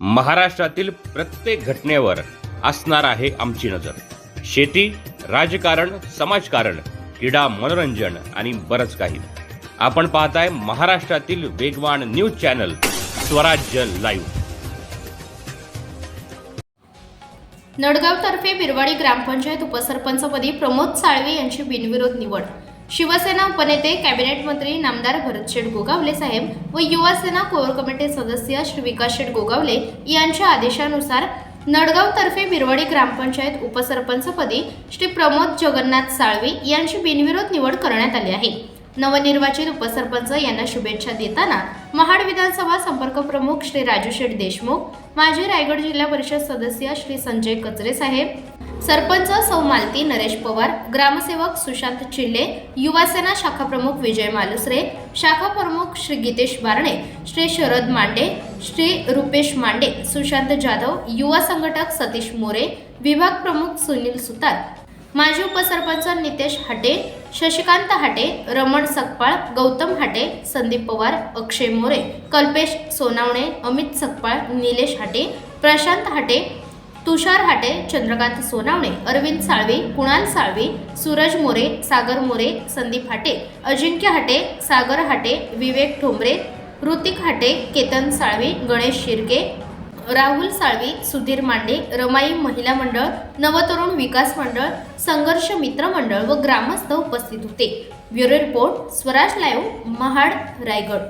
महाराष्ट्रातील प्रत्येक घटनेवर असणार आहे आमची नजर. शेती राजकारण समाजकारण क्रीडा मनोरंजन आणि बरंच काही. आपण पाहताय महाराष्ट्रातील वेगवान न्यूज चॅनल स्वराज्य लाईव्ह. नडगावतर्फे बिरवाडी ग्रामपंचायत उपसरपंचपदी प्रमोद साळवे यांची बिनविरोध निवड. शिवसेना उपनेते कॅबिनेट मंत्री नामदार भरतशेठ गोगावले साहेब व युवासेना कोर कमिटी सदस्य श्री विकास शेठ गोगावले यांच्या आदेशानुसार नडगावतर्फे बिरवाडी ग्रामपंचायत उपसरपंचपदी श्री प्रमोद जगन्नाथ साळवे यांची बिनविरोध निवड करण्यात आली आहे. नवनिर्वाचित उपसरपंच यांना शुभेच्छा देताना महाड विधानसभा संपर्क प्रमुख श्री राजू शेठ देशमुख माजी रायगड जिल्हा परिषद सदस्य श्री संजय कचरे साहेब सरपंच सौ मालती नरेश पवार ग्रामसेवक सुशांत चिल्ले युवासेना शाखा प्रमुख विजय मालुसरे शाखा प्रमुख श्री गीतेश बारणे श्री शरद मांडे श्री रुपेश मांडे सुशांत जाधव युवा संघटक सतीश मोरे विभाग प्रमुख सुनील सुतार माजी उपसरपंच नितेश हाटे शशिकांत हाटे रमण सकपाळ गौतम हाटे संदीप पवार अक्षय मोरे कल्पेश सोनावणे अमित सकपाळ निलेश हाटे प्रशांत हाटे तुषार हाटे चंद्रकांत सोनावणे अरविंद साळवे कुणाल साळवे सूरज मोरे सागर मोरे संदीप हाटे अजिंक्य हाटे सागर हाटे विवेक ठोंबरे ऋतिक हाटे केतन साळवे गणेश शिर्के राहुल साळवी सुधीर मांडे रमाई महिला मंडळ नवतरुण विकास मंडळ संघर्ष मित्र मंडळ व ग्रामस्थ उपस्थित होते. Bureau report Swaraj live Mahad Raigad.